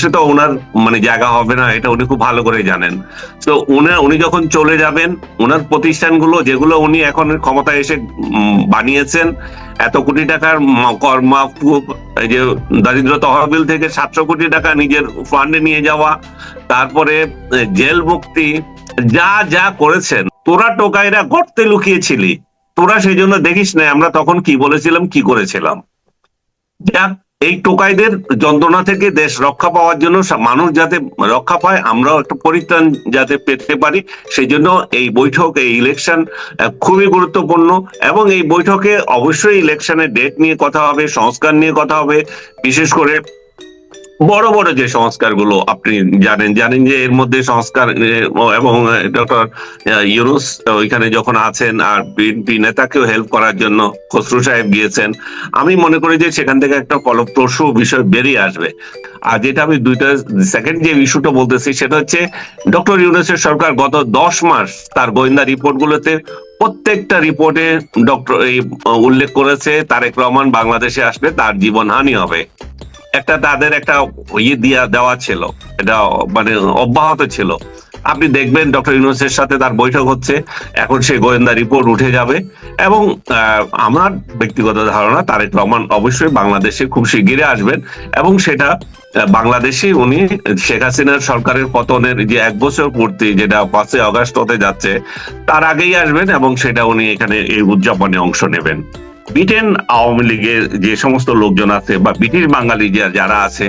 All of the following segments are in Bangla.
বাংলাদেশে তো ওনার মানে জায়গা হবে না, এটা উনি খুব ভালো করে জানেন। তো উনি উনি যখন চলে যাবেন ওনার প্রতিষ্ঠানগুলো যেগুলো উনি এখন ক্ষমতায় এসে বানিয়েছেন, এত কোটি টাকার মা- কর এই যে দারিদ্র তহবিল থেকে সাতশো কোটি টাকা নিজের ফান্ডে নিয়ে যাওয়া, তারপরে জেল মুক্তি, যা যা করেছেন, তোরা টোকাইরা গর্তে লুকিয়েছিলি, তোরা সেই জন্য দেখিস না আমরা তখন কি বলেছিলাম, কি করেছিলাম। যাক এই টোকাইদের যন্ত্রণা থেকে দেশ রক্ষা পাওয়ার জন্য মানুষ যাতে রক্ষা পায়, আমরাও একটা পরিত্রাণ যাতে পেতে পারি, সেই জন্য এই বৈঠক, এই ইলেকশন খুবই গুরুত্বপূর্ণ এবং এই বৈঠকে অবশ্যই ইলেকশনের ডেট নিয়ে কথা হবে, সংস্কার নিয়ে কথা হবে, বিশেষ করে বড় বড় যে সংস্কারগুলো আপনি জানেন জানেন যে এর মধ্যে সংস্কার এবং ডক্টর ইউনুস ওইখানে যখন আছেন আর বিএনপি নেতাকেও হেল্প করার জন্য খসরু সাহেব গিয়েছেন, আমি মনে করি যে সেখান থেকে একটা ফলপ্রসূ বিষয় বেরিয়ে আসবে। আর যেটা আমি দুইটা সেকেন্ড যে ইস্যুটা বলতেছি সেটা হচ্ছে ডক্টর ইউনুসের সরকার গত দশ মাস তার গোয়েন্দা রিপোর্টগুলোতে প্রত্যেকটা রিপোর্টে ডক্টর উল্লেখ করেছে, তারেক রহমান বাংলাদেশে আসলে তার জীবনহানি হবে। একটা তাদের একটা ইয়ে দিয়া দেওয়া ছিল। এটা মানে অব্যাহত ছিল। আপনি দেখবেন ডক্টর ইউনুসের সাথে তার বৈঠক হচ্ছে। এখন সে গোয়েন্দা রিপোর্ট উঠে যাবে। এবং আমার ব্যক্তিগত ধারণা তারেক রহমান অবশ্যই বাংলাদেশে খুব শিগগিরই আসবেন। এবং সেটা বাংলাদেশে উনি শেখ হাসিনার সরকারের পতনের যে এক বছর পূর্তি যেটা পাঁচই আগস্ট হতে যাচ্ছে, তার আগেই আসবেন এবং সেটা উনি এখানে এই উদযাপনে অংশ নেবেন। ব্রিটেন আওয়ামী লীগের যে সমস্ত লোকজন আছে বা ব্রিটিশ বাঙালি যারা আছে,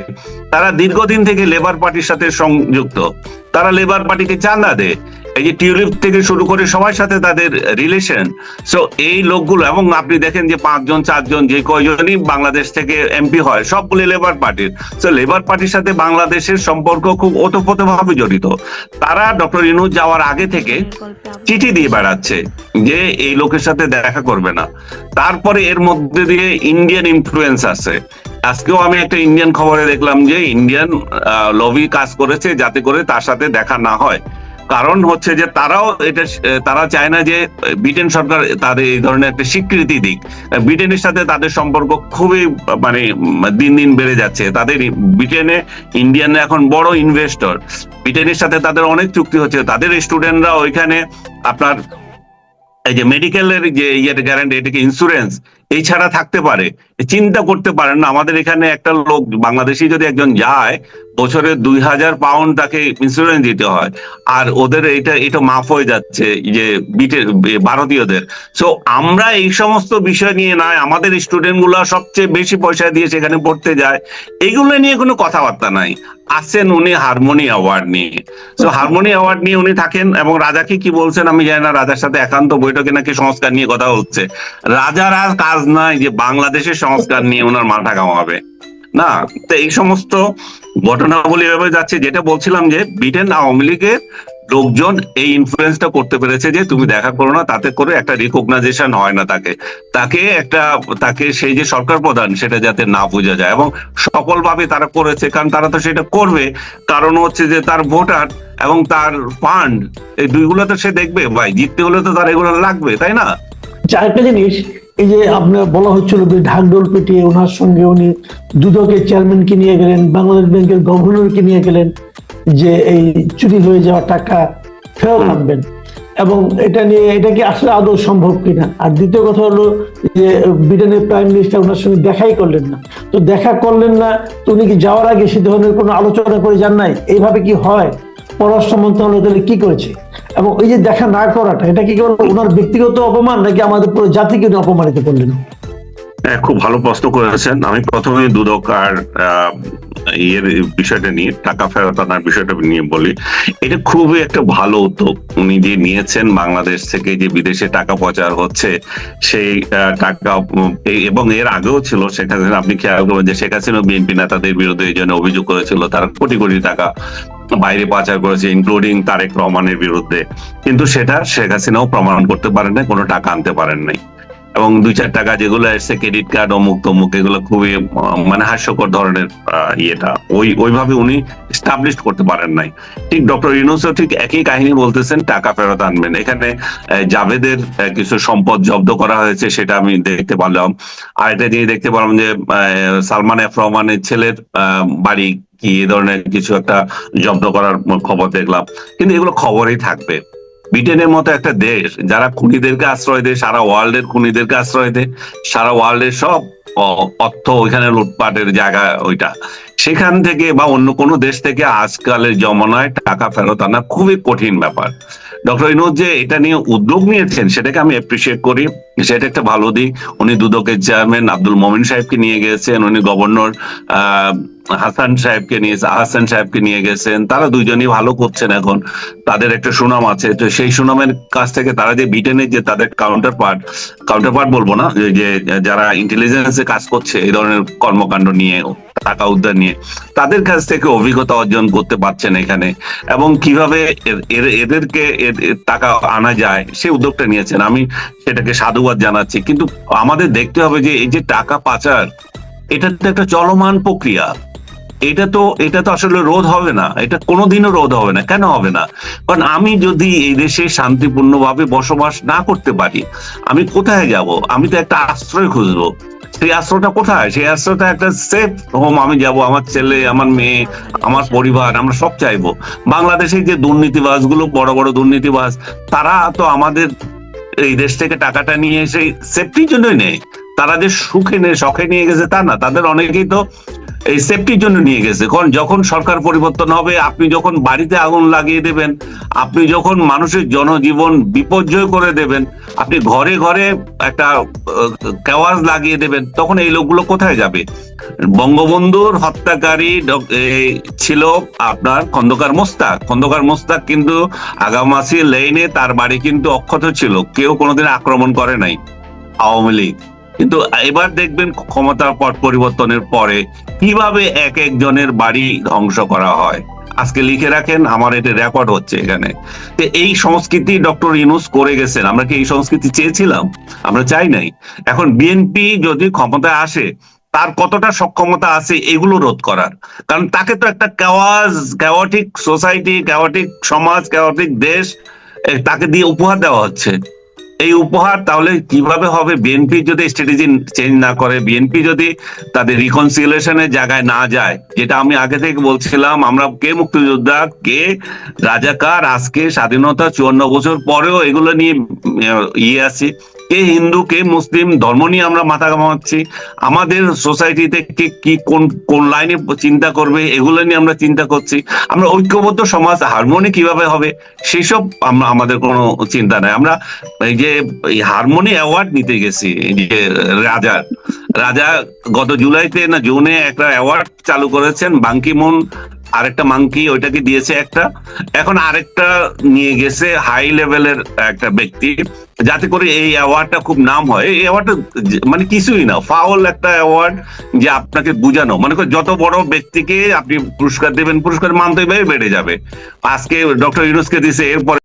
তারা দীর্ঘদিন থেকে লেবার পার্টির সাথে সংযুক্ত। তারা লেবার পার্টিকে চাঁদা দেয়। এই যে টিউলিপ থেকে শুরু করে সবার সাথে তাদের রিলেশন সো এই লোকগুলো, এবং আপনি দেখেন যে পাঁচজন, চারজন, যে কয়জনই বাংলাদেশ থেকে এমপি হয় সবগুলি লেবার পার্টির সো লেবার পার্টির সাথে বাংলাদেশের সম্পর্ক খুব ওতপ্রোতভাবে জড়িত। তারা ডক্টর ইনুজ যাওয়ার আগে থেকে চিঠি দিয়ে বেড়াচ্ছে যে এই লোকের সাথে দেখা করবে না। তারপরে এর মধ্যে দিয়ে ইন্ডিয়ান ইনফ্লুয়েন্স আছে। আজকেও আমি একটা ইন্ডিয়ান খবরে দেখলাম যে ইন্ডিয়ান লবি কাজ করেছে যাতে করে তার সাথে দেখা না হয়। কারণ হচ্ছে যে তারাও এটা তারা চায় না যে ব্রিটেন সরকার তাদের এই ধরনের একটা স্বীকৃতি দিক। ব্রিটেনের সাথে তাদের সম্পর্ক খুবই মানে দিন দিন বেড়ে যাচ্ছে। তাদের ব্রিটেনে, ইন্ডিয়ান এখন বড় ইনভেস্টর ব্রিটেনের সাথে তাদের অনেক চুক্তি হচ্ছে। তাদের স্টুডেন্টরা ওইখানে আপনার, এই যে মেডিকেলের যে ইয়ের গ্যারান্টি এটাকে ইন্স্যুরেন্স এই ছাড়া থাকতে পারে। চিন্তা করতে পারেন না, আমাদের এখানে একটা লোক, বাংলাদেশি যদি একজন যায়, বছরে দুই হাজার পাউন্ড তাকে ইন্স্যুরেন্স দিতে হয়। আর ওদের এটা এটা মাফ হয়ে যাচ্ছে, যে বিটে ভারতীয়দের। সো আমরা এই সমস্ত বিষয় নিয়ে নয়, আমাদের স্টুডেন্টগুলা সবচেয়ে বেশি পয়সা দিয়ে সেখানে পড়তে যায়। এগুলো নিয়ে কোনো কথাবার্তা নাই। আসেন উনি হারমোনি অ্যাওয়ার্ড নিয়ে। সো হারমোনি অ্যাওয়ার্ড নিয়ে উনি থাকেন এবং রাজাকে কি বলছেন আমি জানি না, রাজার সাথে একান্ত বৈঠকে নাকি সংস্কার নিয়ে কথা হচ্ছে। রাজার আর কাজ নাই যে বাংলাদেশের সংস্কার নিয়ে ওনার মাথা কামাবে না, তো এই সমস্ত ঘটনাবলী এভাবে যাচ্ছে, যেটা বলছিলাম যে ব্রিটেন আওয়ামী লীগের লোকজন এই ইনফ্লুয়েন্সটা করতে পেরেছে যে তুমি দেখা করো না, তাতে করে একটা রিকগনাইজেশন হয় না তাকে। তাকে একটা, তাকে সেই যে সরকার প্রধান, সেটা যাতে না বোঝা যায়। এবং সফলভাবে তারা করেছে, কারণ তারা তো সেটা করবে। কারণ হচ্ছে যে তার ভোটার এবং তার ফান্ড এই দুইগুলো তো সে দেখবে, ভাই, জিততে হলে তো তার এগুলো লাগবে, তাই না? আরেকটা জিনিস এই যে আপনার বলা হচ্ছিল যে ঢাকঢোল পিটিয়ে ওনার সঙ্গে উনি দুদকের চেয়ারম্যানকে নিয়ে গেলেন বাংলাদেশ ব্যাংকের গভর্নরকে নিয়ে গেলেন যে এই চুরি হয়ে যাওয়া টাকা ফেরত আনবেন। এবং এটা নিয়ে এটা কি আসলে আদৌ সম্ভব কিনা? আর দ্বিতীয় কথা হলো যে ব্রিটেনের প্রাইম মিনিস্টার ওনার সঙ্গে দেখাই করলেন না। তো দেখা করলেন না তো উনি কি যাওয়ার আগে সে ধরনের কোনো আলোচনা করে যান নাই? এইভাবে কি হয়? পররাষ্ট্র মন্ত্রণালয় তাহলে কি করেছে? এবং ওই যে দেখা না করাটা, এটা কি কেবল ওনার ব্যক্তিগত অপমান, নাকি আমাদের পুরো জাতিকে অপমানিত করলেন? হ্যাঁ খুব ভালো প্রশ্ন করেছেন। আমি প্রথমে দুদক আর ইয়ের বিষয়টা নিয়ে, টাকা ফেরত আনার বিষয়টা নিয়ে বলি। এটা খুবই একটা ভালো উদ্যোগ উনি যে নিয়েছেন বাংলাদেশ থেকে যে বিদেশে টাকা পাচার হচ্ছে, সেই টাকা এবং এর আগেও ছিল হাসিনা। আপনি খেয়াল করবেন যে শেখ হাসিনা বিএনপি নেতাদের বিরুদ্ধে এই জন্য অভিযোগ করেছিল, তারা কোটি কোটি টাকা বাইরে পাচার করেছে ইনক্লুডিং তারেক রহমানের বিরুদ্ধে। কিন্তু সেটা শেখ হাসিনাও প্রমাণ করতে পারেন না কোনো টাকা আনতে পারেন নাই। এবং দুই চার টাকা যেগুলো এসছে ক্রেডিট কার্ড অমুক তমুক, এগুলো খুবই মানে হাস্যকর ধরনের ইয়েটা। ওই, ওইভাবে উনি স্টাবলিশ করতে পারেন নাই। ঠিক ডক্টর ইউনুসও ঠিক একই কাহিনী বলতেছেন, টাকা ফেরত আনবেন। এখানে জাভেদের কিছু সম্পদ জব্দ করা হয়েছে, সেটা আমি দেখতে পারলাম। আর এটা দেখতে পারলাম যে সালমান এফ রহমানের ছেলের বাড়ি কি এ ধরনের কিছু একটা জব্দ করার খবর দেখলাম। কিন্তু এগুলো খবরই থাকবে। ব্রিটেনের মতো একটা দেশ, যারা খুনিদেরকে আশ্রয় দেয়, সারা ওয়ার্ল্ডের খুনিদেরকে আশ্রয় দেয়, সারা ওয়ার্ল্ডের সব অর্থ ওইখানে লুটপাটের জায়গা ওইটা। সেখান থেকে বা অন্য কোনো দেশ থেকে আজকালের জমানায় টাকা ফেরত আনা খুবই কঠিন ব্যাপার। ডক্টর ইনোজ যে এটা নিয়ে উদ্যোগ নিয়েছেন, সেটাকে আমি অ্যাপ্রিসিয়েট করি। সেটা একটা ভালো দিক। উনি দুদকের চেয়ারম্যান আব্দুল মমিন সাহেবকে নিয়ে গেছেন, উনি গভর্নর হাসান সাহেবকে নিয়ে, হাসান সাহেবকে নিয়ে গেছেন। তারা দুইজনই ভালো করছেন এখন। তাদের একটা সুনাম আছে। তো সেই সুনামের কাছ থেকে তারা যে ব্রিটেনের যে তাদের কাউন্টার পার্ট কাউন্টার পার্ট বলব না, যে- যে, যারা ইন্টেলিজেন্সে কাজ করছে, এই ধরনের কর্মকাণ্ড নিয়ে টাকা উদ্ধার নিয়ে তাদের কাছ থেকে অভিজ্ঞতা অর্জন করতে পারছেন এখানে এবং কীভাবে এদেরকে টাকা আনা যায়, সে উদ্যোগটা নিয়েছেন। আমি সেটাকে সাধুবাদ জানাচ্ছি। কিন্তু আমাদের দেখতে হবে যে এই যে টাকা পাচার, এটা তো একটা চলমান প্রক্রিয়া। এটা তো এটা তো আসলে রোধ হবে না। এটা কোনোদিনও রোধ হবে না। কেন হবে না? কারণ আমি যদি এই দেশে শান্তিপূর্ণভাবে বসবাস না করতে পারি, আমি কোথায় যাব? আমি তো একটা আশ্রয় খুঁজবো। সেই আশ্রয়টা কোথায়? সেই আশ্রয়টা একটা সেফ হোম আমি যাব, আমার ছেলে, আমার মেয়ে, আমার পরিবার, আমরা সব চাইব। বাংলাদেশে যে দুর্নীতিবাজগুলো বড় বড় দুর্নীতিবাজ, তারা তো আমাদের এই দেশ থেকে টাকাটা নিয়ে এসে সেফটির জন্যই নেই তারা যে সুখে নেই শখে নিয়ে গেছে তা না। তাদের অনেকেই তো এই সেফটির জন্য নিয়ে গেছে। কারণ যখন সরকার পরিবর্তন হবে, আপনি যখন বাড়িতে আগুন লাগিয়ে দেবেন, আপনি যখন মানুষের জনজীবন বিপর্যয় করে দেবেন, আপনি ঘরে ঘরে একটা কেওয়াজ লাগিয়ে দেবেন, তখন এই লোকগুলো কোথায় যাবে? বঙ্গবন্ধুর হত্যাকারী ছিল আপনার খন্দকার মোস্তাক। খন্দকার মোস্তাক কিন্তু আগামাসি লেনে তার বাড়ি কিন্তু অক্ষত ছিল। কেউ কোনোদিন আক্রমণ করে নাই আওয়ামী লীগ। কিন্তু এবার দেখবেন ক্ষমতার পট পরিবর্তনের পরে কীভাবে এক একজনের বাড়ি ধ্বংস করা হয়। আজকে লিখে রাখেন, আমার এটা রেকর্ড হচ্ছে এখানে। তো এই সংস্কৃতি ডক্টর ইনুস করে গেছেন। আমরা কি এই সংস্কৃতি চেয়েছিলাম? আমরা চাই নাই। এখন বিএনপি যদি ক্ষমতায় আসে, তার কতটা সক্ষমতা আছে এগুলো রোধ করার। কারণ তাকে তো একটা কেওয়াজ কেওয়াটিক সোসাইটি কেওয়াটিক সমাজ কেওয়াটিক দেশ তাকে দিয়ে উপহার দেওয়া হচ্ছে। এই উপহার, তাহলে কীভাবে হবে? বিএনপি যদি স্ট্র্যাটেজি চেঞ্জ না করে বিএনপি যদি তাদের রিকনসিলেশনের জায়গায় না যায়, যেটা আমি আগে থেকে বলছিলাম, আমরা কে মুক্তিযোদ্ধা, কে রাজাকার, আজকে স্বাধীনতা চুয়ান্ন বছর পরেও এগুলো নিয়ে ইয়ে আছি। কে হিন্দু, কে মুসলিম, ধর্ম নিয়ে আমরা মাথা ঘামাচ্ছি। আমাদের সোসাইটিতে কে কি, কোন কোন লাইনে চিন্তা করবে, এগুলো নিয়ে আমরা চিন্তা করছি। আমরা ঐক্যবদ্ধ সমাজ হারমোনি কীভাবে হবে, সেসব আমরা, আমাদের কোনো চিন্তা নাই। আমরা এই যে এই হারমোনি অ্যাওয়ার্ড নিতে গেছি যে রাজার রাজা গত জুলাইতে না জুনে একটা অ্যাওয়ার্ড চালু করেছেন বাঙ্কিমুন আরেকটা মাঙ্কি, ওইটাকে দিয়েছে একটা। এখন আরেকটা নিয়ে গেছে হাই লেভেলের একটা ব্যক্তি, যাতে করে এই অ্যাওয়ার্ডটা খুব নাম হয়। এই অ্যাওয়ার্ডটা মানে কিছুই না, ফাউল একটা অ্যাওয়ার্ড যে আপনাকে বুঝানো। মানে যত বড় ব্যক্তিকে আপনি পুরস্কার দেবেন, পুরস্কার মানতে বেড়ে যাবে। আজকে ডক্টর ইউনুসকে দিছে, এরপরে